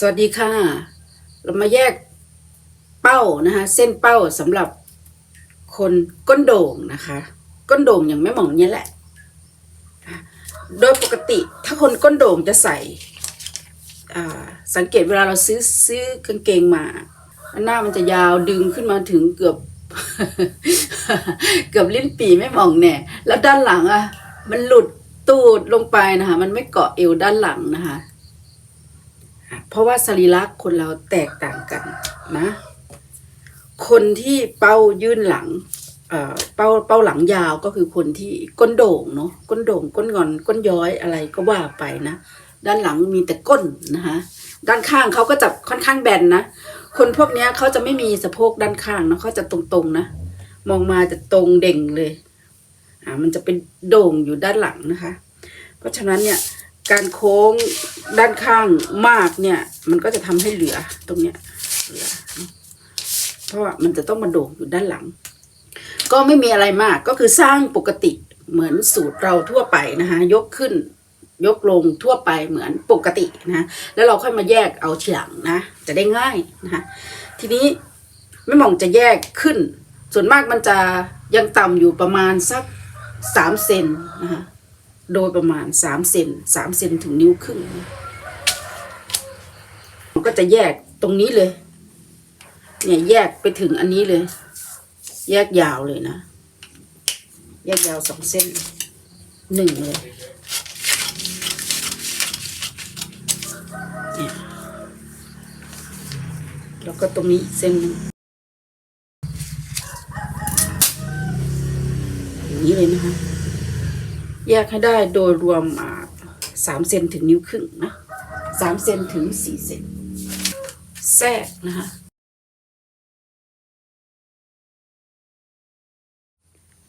สวัสดีค่ะ เรามาแยกเป้านะคะ เส้นเป้าสำหรับคนก้นโด่งนะคะ ก้นโด่งอย่างแม่หมองเนี่ยแหละ โดยปกติถ้าคนก้นโด่งจะใส่สังเกตเวลาเราซื้อซื้อกางเกงมา หน้ามันจะยาวดึงขึ้นมาถึงเกือบ เกือบลิ้นปีแม่หมองแน่แล้วด้านหลังอะ มันหลุดตูดลงไปนะคะ มันไม่เกาะเอวด้านหลังนะคะ เพราะว่าสรีระคนเราแตกต่างกันนะ คนที่เป้ายื่นหลังเอ่อเป้าเป้าหลังยาวก็คือคนที่ก้นโด่งเนาะก้นโด่งก้นงอนก้นย้อยอะไรก็ว่าไปนะ ด้านหลังมีแต่ก้นนะคะด้านข้างเขาก็จะค่อนข้างแบนนะคนพวกนี้เขาจะไม่มีสะโพกด้านข้างเนาะเขาจะตรงๆนะมองมาจะตรงเด่งเลยอ่ามันจะเป็นโด่งอยู่ด้านหลังนะคะ เพราะฉะนั้นเนี่ย การโค้งด้านข้างมากเนี่ย มันก็จะทำให้เหลือตรงเนี้ยเหลือเพราะว่ามันจะต้องมาโด่งอยู่ด้านหลัง ก็ไม่มีอะไรมากก็คือสร้างปกติเหมือนสูตรเราทั่วไปนะคะยกขึ้นยกลงทั่วไปเหมือนปกตินะแล้วเราค่อยมาแยกเอาทีหลังนะ จะได้ง่ายนะคะทีนี้ไม่มองจะแยกขึ้น ส่วนมากมันจะยังต่ำอยู่ประมาณสักสามเซนนะคะ โดยประมาณสามเซนสามเซนถึงนิ้วครึ่งมันก็จะแยกตรงนี้เลย เนี่ยแยกไปถึงอันนี้เลย แยกยาวเลยนะ แยกยาวสองเส้นหนึ่งเลยแล้วก็ตรงนี้เส้นหนึ่งอย่างนี้เลยนะคะ แยกให้ได้โดยรวมสามเซนถึงนิ้วครึ่งนะสามเซนถึงสี่เซนแทรกนะคะ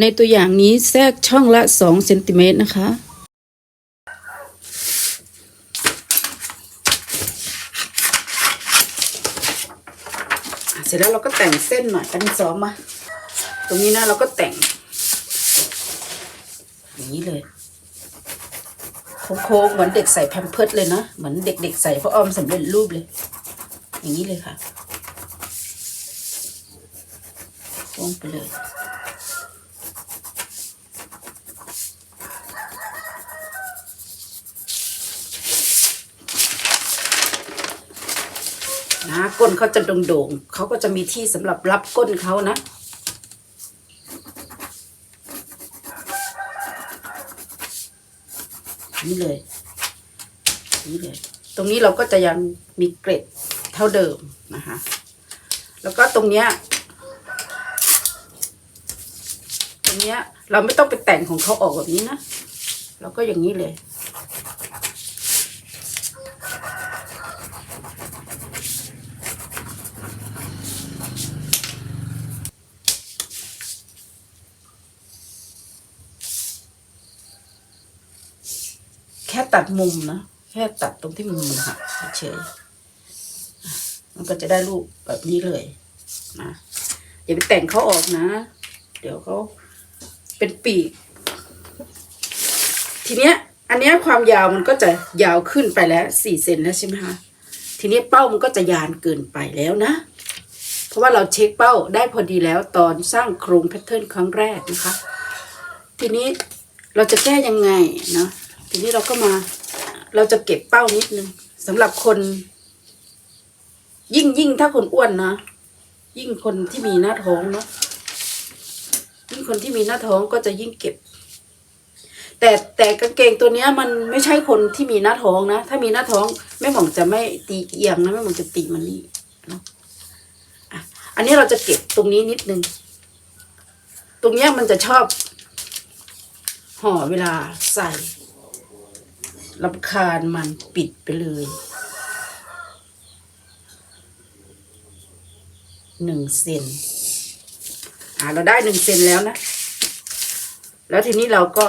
ในตัวอย่างนี้แทรกช่องละสองเซนติเมตรนะคะเสร็จแล้วเราก็แต่งเส้นหน่อยอันสองมา ตรงนี้นะเราก็แต่ง อย่างนี้เลยโค้งๆเหมือนเด็กใส่แพมเพิร์ดเลยนะเหมือนเด็กๆใส่พระอ้อมสำเร็จรูปเลย อย่างนี้เลยค่ะโค้งไปเลยนะก้นเขาจะโด่งๆเขาก็จะมีที่สำหรับรับก้นเขานะ นี่เลยนี่เลย ตรงนี้เราก็จะยังมีเกร็ดเท่าเดิมนะคะ แล้วก็ตรงเนี้ย ตรงเนี้ย เราไม่ต้องไปแต่งของเขาออกแบบนี้นะ เราก็อย่างนี้เลย ตัดมุมนะ แค่ตัดตรงที่มุมหักเฉยๆอะมันก็จะได้รูปแบบนี้เลยนะอย่าไปแต่งเขาออกนะ เดี๋ยวเขาเป็นปีก ทีเนี้ย อันเนี้ยความยาวมันก็จะยาวขึ้นไปแล้วสี่เซนแล้วใช่ไหมคะทีนี้เป้ามันก็จะยานเกินไปแล้วนะ เพราะว่าเราเช็คเป้าได้พอดีแล้วตอนสร้างโครงแพทเทิร์นครั้งแรกนะคะ ทีนี้เราจะแก้ยังไงเนาะ ทีนี้เราก็มา เราจะเก็บเป้านิดนึงสำหรับคน ยิ่งยิ่งถ้าคนอ้วนนะยิ่งคนที่มีหน้าท้องเนาะยิ่งคนที่มีหน้าท้องก็จะยิ่งเก็บ แต่แต่กางเกงตัวเนี้ย มันไม่ใช่คนที่มีหน้าท้องนะถ้ามีหน้าท้องแม่หม่องจะไม่ตีเอียงนะแม่หม่องจะตีมันนี่เนาะอะอันนี้เราจะเก็บตรงนี้นิดนึงตรงเนี้ยมันจะชอบห่อเวลาใส่ ลำคาญมันปิดไปเลยหนึ่งเซนอ่าเราได้หนึ่งเซนแล้วนะ แล้วทีนี้เราก็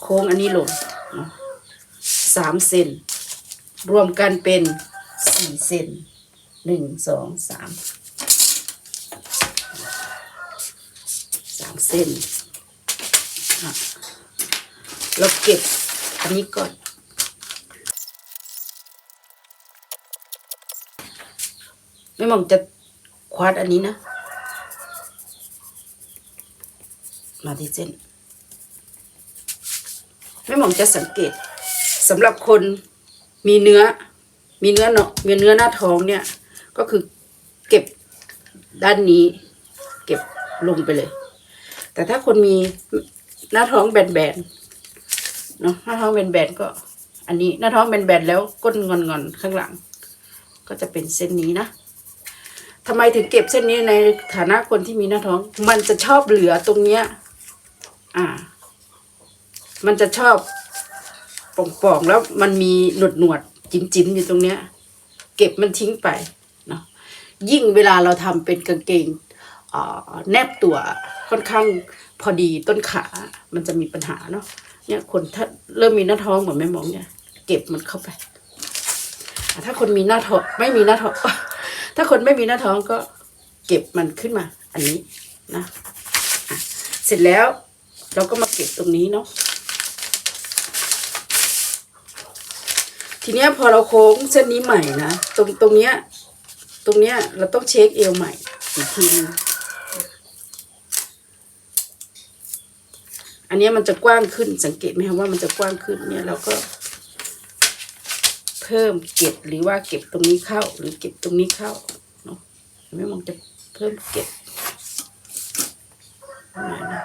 โค้งอันนี้ลงสามเซนรวมกันเป็นสี่เซนหนึ่งสองสามสามเซนเราเก็บ อันนี้ก่อนไม่มองจะควาดอันนี้นะ มาที่เส้นไม่มองจะสังเกตสำหรับคนมีเนื้อ มีเนื้อเนาะมีเนื้อหน้าท้องเนี่ย ก็คือเก็บด้านนี้ เก็บลงไปเลย แต่ถ้าคนมีหน้าท้องแบนๆ เนาะหน้าท้องแบนๆก็ อันนี้หน้าท้องแบนๆแล้วก้นงอนๆข้างหลัง ก็จะเป็นเส้นนี้นะทำไมถึงเก็บเส้นนี้ในฐานะคนที่มีหน้าท้อง มันจะชอบเหลือตรงเนี้ย อ่า มันจะชอบป่องๆแล้วมันมีหนวดหนวดๆจิ้มๆอยู่ตรงเนี้ย เก็บมันทิ้งไปเนาะยิ่งเวลาเราทำเป็นกางเกงอ่าแนบตัวค่อนข้างพอดีต้นขา มันจะมีปัญหาเนาะ เนี่ยคนถ้าเริ่มมีหน้าท้องเหมือนแม่มองเนี่ย เก็บมันเข้าไป ถ้าคนมีหน้าท้องไม่มีหน้าท้อง ถ้าคนไม่มีหน้าท้องก็เก็บมันขึ้นมา อันนี้นะะเสร็จแล้วเราก็มาเก็บตรงนี้เนาะทีเนี้ยพอเราโค้งเส้นนี้ใหม่นะตรงตรงเนี้ยตรงเนี้ยเราต้องเช็คเอวใหม่อีกทีนึง อันนี้มันจะกว้างขึ้นสังเกตไหมคะว่ามันจะกว้างขึ้นเนี่ยเราก็ เพิ่มเก็บหรือว่าเก็บตรงนี้เข้า หรือเก็บตรงนี้เข้าเนาะไม่มองจะเพิ่มเก็บประมาณนั้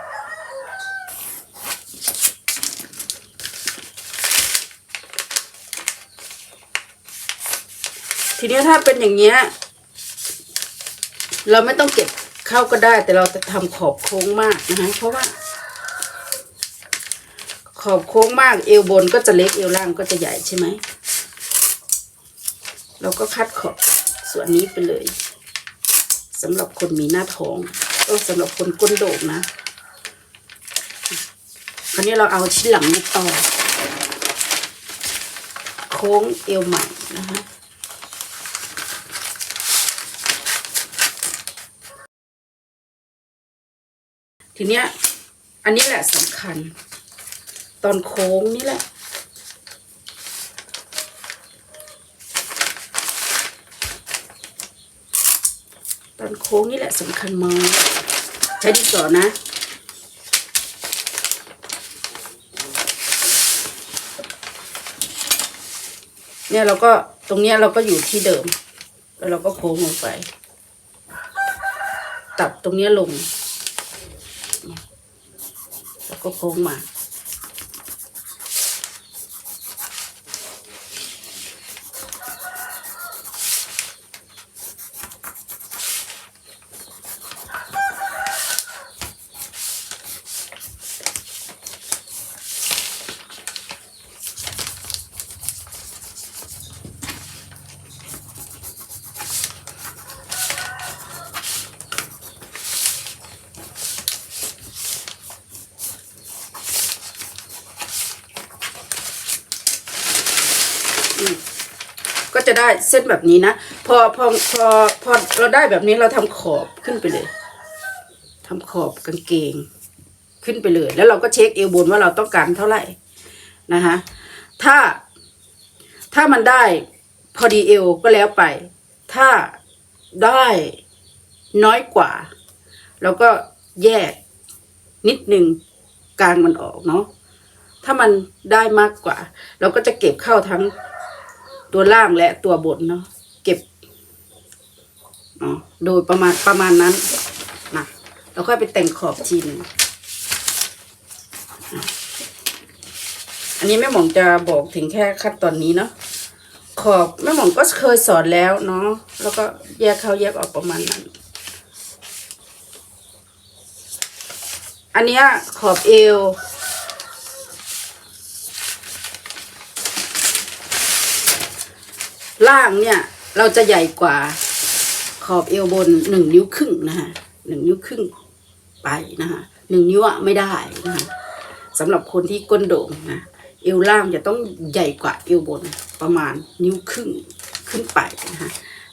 ทีนี้ถ้าเป็นอย่างเงี้ยเราไม่ต้องเก็บเข้าก็ได้ แต่เราจะทำขอบโค้งมากนะคะเพราะว่า ขอบโค้งมากเอวบนก็จะเล็กเอวล่างก็จะใหญ่ใช่ไหมเราก็คัดขอบส่วนนี้ไปเลยสำหรับคนมีหน้าท้องเออสำหรับคนก้นโด่งนะคราวนี้เราเอาชิ้นหลังนี้ต่อ โค้งเอวใหม่นะคะทีเนี้ยอันนี้แหละสำคัญ ตอนโค้งนี่แหละ ตอนโค้งนี่แหละสำคัญมากใช้ดินสอนะเนี่ยเราก็ตรงเนี้ยเราก็อยู่ที่เดิม แล้วเราก็โค้งลงไป ตัดตรงเนี้ยลง แล้วก็โค้งมา ก็ จะได้เส้นแบบนี้นะ พอพอพอพอเราได้แบบนี้เราทำขอบขึ้นไปเลยทำขอบกางเกงขึ้นไปเลย แล้วเราก็เช็คเอวบนว่าเราต้องการเท่าไหร่นะคะถ้าถ้ามันได้พอดีเอวก็แล้วไป ถ้าได้น้อยกว่า เราก็แยกนิดนึงกลางมันออกเนาะถ้ามันได้มากกว่า เราก็จะเก็บเข้าทั้ง ตัวล่างและตัวบนเนาะเก็บโดยประมาณประมาณนั้นนะแล้วค่อยไปแต่งขอบทีหนึ่งอันนี้แม่หมองจะบอกถึงแค่ขั้นตอนนี้เนาะขอบแม่หมองก็เคยสอนแล้วเนาะแล้วก็แยกเข้าแยกออกประมาณนั้น อันเนี้ยขอบเอว ล่างเนี่ย เราจะใหญ่กว่าขอบเอวบนหนึ่งนิ้วครึ่งนะคะหนึ่งนิ้วครึ่งไปนะคะหนึ่งนิ้วอะไม่ได้นะคะสำหรับคนที่ก้นโด่งนะเอวล่างจะต้องใหญ่กว่าเอวบนประมาณนิ้วครึ่งขึ้นไปนะคะ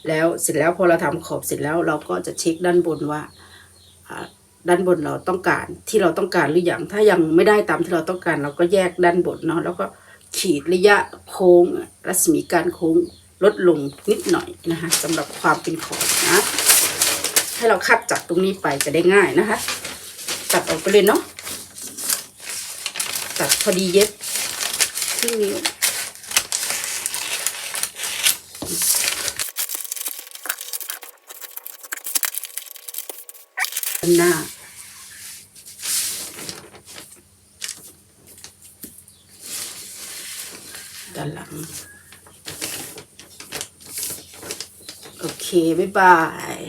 แล้วเสร็จแล้วพอเราทำขอบเสร็จแล้วเราก็จะเช็คด้านบนว่าอ่าด้านบนเราต้องการที่เราต้องการหรือยังถ้ายังไม่ได้ตามที่เราต้องการ เราก็แยกด้านบนเนาะแล้วก็ขีดระยะโค้งรัศมีการโค้ง ลดลงนิดหน่อยนะคะสำหรับความเป็นขอบนะ ให้เราคัดจากตรงนี้ไปจะได้ง่ายนะคะ ตัดออกไปเลยเนาะตัดพอดีเย็บที่นิ้วหน้าด้านหลัง โอเค บ๊ายบาย